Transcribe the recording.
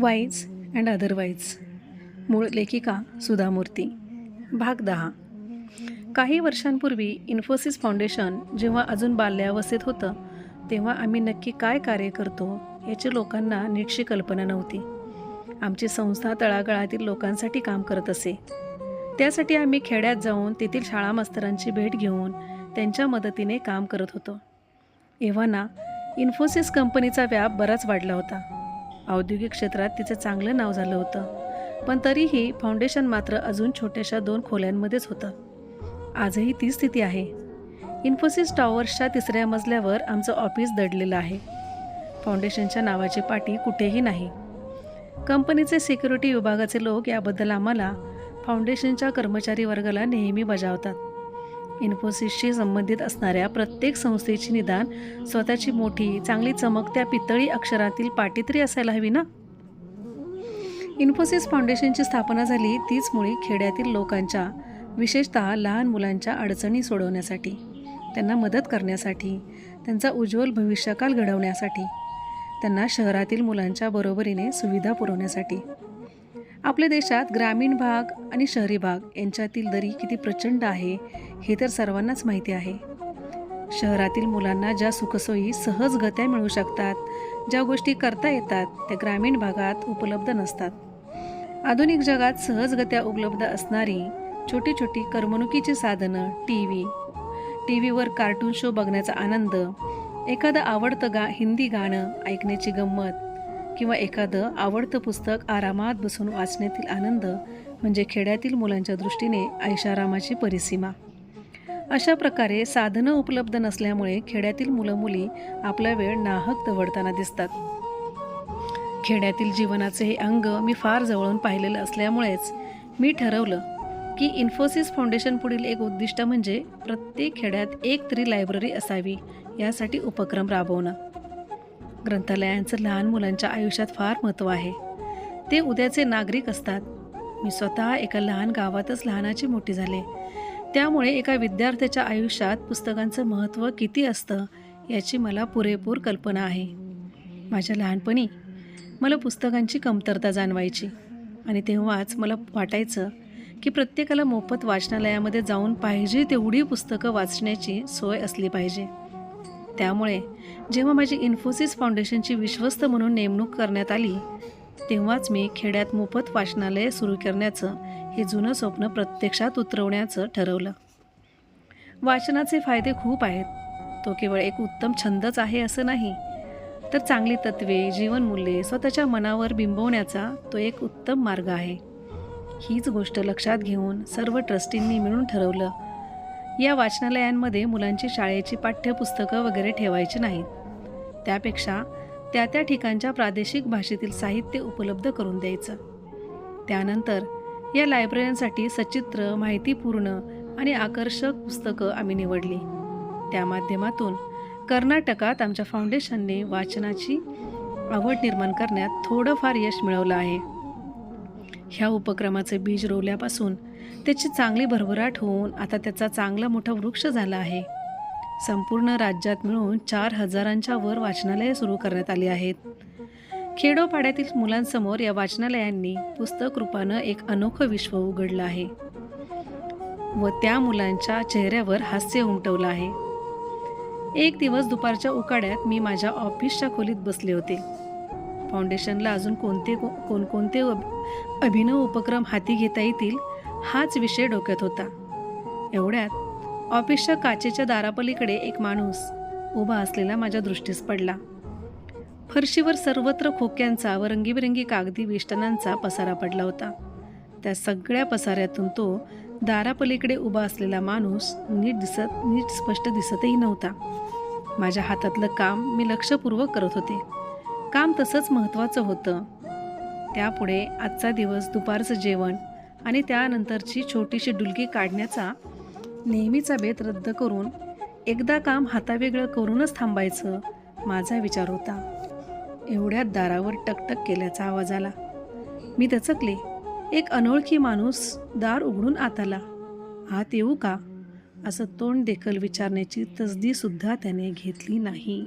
Wise and otherwise. मूळ लेखिका सुधा मूर्ती भाग दहा. काही वर्षांपूर्वी इन्फोसिस फाउंडेशन जेव्हा अजून बाल्यावस्थेत होतं तेव्हा आम्ही नक्की काय कार्य करतो याची लोकांना नीटशी कल्पना नव्हती. आमची संस्था तळागाळातील लोकांसाठी काम करत असे. त्यासाठी आम्ही खेड्यात जाऊन तेथील शाळा मास्तरांची भेट घेऊन त्यांच्या मदतीने काम करत होतो. एव्हाना इन्फोसिस कंपनीचा व्याप बराच वाढला होता. औद्योगिक क्षेत्रात तिचं चांगलं नाव झालं होतं. पण तरीही फाउंडेशन मात्र अजून छोट्याशा दोन खोल्यांमध्येच होतं. आजही ती स्थिती आहे. इन्फोसिस टॉवर्सच्या तिसऱ्या मजल्यावर आमचं ऑफिस दडलेलं आहे. फाउंडेशनच्या नावाची पाटी कुठेही नाही. कंपनीचे सिक्युरिटी विभागाचे लोक याबद्दल आम्हाला फाउंडेशनच्या कर्मचारी वर्गाला नेहमी बजावतात. इन्फोसिसशी संबंधित असणाऱ्या प्रत्येक संस्थेची निदान स्वतःची मोठी चांगली चमकत्या पितळी अक्षरातील पाटीतरी असायला हवी ना? इन्फोसिस फाउंडेशनची स्थापना झाली तीच मुळी खेड्यातील लोकांच्या विशेषतः लहान मुलांच्या अडचणी सोडवण्यासाठी त्यांना मदत करण्यासाठी त्यांचा उज्ज्वल भविष्यकाल घडवण्यासाठी त्यांना शहरातील मुलांच्या बरोबरीने सुविधा पुरवण्यासाठी. आपल्या देशात ग्रामीण भाग आणि शहरी भाग यांच्यातील दरी किती प्रचंड आहे हे तर सर्वांनाच माहिती आहे. शहरातील मुलांना ज्या सुखसोयी सहजगत्या मिळू शकतात ज्या गोष्टी करता येतात त्या ग्रामीण भागात उपलब्ध नसतात. आधुनिक जगात सहजगत्या उपलब्ध असणारी छोटी छोटी करमणुकीची साधनं टी व्ही टी व्हीवर कार्टून शो बघण्याचा आनंद एखादं आवडतं गा हिंदी गाणं ऐकण्याची गंमत किंवा एखादं आवडतं पुस्तक आरामात बसून वाचण्यातील आनंद म्हणजे खेड्यातील मुलांच्या दृष्टीने ऐशारामाची परिसीमा. अशा प्रकारे साधनं उपलब्ध नसल्यामुळे खेड्यातील मुलं मुली आपला वेळ नाहक दवडताना दिसतात. खेड्यातील जीवनाचे हे अंग मी फार जवळून पाहिलेलं असल्यामुळेच मी ठरवलं की इन्फोसिस फाउंडेशन पुढील एक उद्दिष्ट म्हणजे प्रत्येक खेड्यात एक तरी लायब्ररी असावी यासाठी उपक्रम राबवणं. ग्रंथालयांचं लहान मुलांच्या आयुष्यात फार महत्त्व आहे. ते उद्याचे नागरिक असतात. मी स्वतः एका लहान गावातच लहानाची मोठी झाले. त्यामुळे एका विद्यार्थ्याच्या आयुष्यात पुस्तकांचं महत्त्व किती असतं याची मला पुरेपूर कल्पना आहे. माझ्या लहानपणी मला पुस्तकांची कमतरता जाणवायची आणि तेव्हाच मला वाटायचं की प्रत्येकाला मोफत वाचनालयामध्ये जाऊन पाहिजे तेवढी पुस्तकं वाचण्याची सोय असली पाहिजे. त्यामुळे जेव्हा माझी इन्फोसिस फाउंडेशनची विश्वस्त म्हणून नेमणूक करण्यात आली तेव्हाच मी खेड्यात मोफत वाचनालय सुरू करण्याचं हे जुनं स्वप्न प्रत्यक्षात उतरवण्याचं ठरवलं. वाचनाचे फायदे खूप आहेत. तो केवळ एक उत्तम छंदच आहे असं नाही तर चांगली तत्वे जीवनमूल्ये स्वतःच्या मनावर बिंबवण्याचा तो एक उत्तम मार्ग आहे. हीच गोष्ट लक्षात घेऊन सर्व ट्रस्टींनी मिळून ठरवलं या वाचनालयांमध्ये मुलांची शाळेची पाठ्यपुस्तकं वगैरे ठेवायची नाहीत. त्यापेक्षा त्या त्या ठिकाणच्या प्रादेशिक भाषेतील साहित्य उपलब्ध करून द्यायचं. त्यानंतर या लायब्ररीसाठी सचित्र माहितीपूर्ण आणि आकर्षक पुस्तकं आम्ही निवडली. त्या माध्यमातून कर्नाटकात आमच्या फाउंडेशनने वाचनाची आवड निर्माण करण्यात थोडंफार यश मिळवलं आहे. ह्या उपक्रमाचे बीज रोवल्यापासून त्याची चांगली भरभराट होऊन आता त्याचा चांगला मोठा वृक्ष झाला आहे. संपूर्ण राज्यात मिळून चार हजारांच्या वर वाचनालये सुरू करण्यात आली आहेत. खेडोपाड्यातील मुलांसमोर या वाचनालयांनी पुस्तक रूपानं एक अनोखं विश्व उघडलं आहे. व त्या मुलांच्या चेहऱ्यावर हास्य उमटवलं आहे. एक दिवस दुपारच्या उकाड्यात मी माझ्या ऑफिसच्या खोलीत बसले होते. फाउंडेशनला अजून कोणते को कोणकोणते अभिनव उपक्रम हाती घेता येतील हाच विषय डोक्यात होता. एवढ्यात ऑफिसच्या काचेच्या दारापलीकडे एक माणूस उभा असलेला माझ्या दृष्टीस पडला. फरशीवर सर्वत्र खोक्यांचा व रंगीबेरंगी कागदी वेष्टनांचा पसारा पडला होता. त्या सगळ्या पसाऱ्यातून तो दारापलीकडे उभा असलेला माणूस नीट दिसत नीट स्पष्ट दिसतही नव्हता. माझ्या हातातलं काम मी लक्षपूर्वक करत होते. काम तसंच महत्त्वाचं होतं. त्यापुढे आजचा दिवस दुपारचं जेवण आणि त्यानंतरची छोटीशी डुलकी काढण्याचा नेहमीचा बेत रद्द करून एकदा काम हातावेगळं करूनच थांबायचं माझा विचार होता. एवढ्यात दारावर टकटक केल्याचा आवाज आला. मी दचकले. एक अनोळखी माणूस दार उघडून आत आला आत येऊ का? असं तोंड देखल विचारण्याची तसदीसुद्धा त्याने घेतली नाही.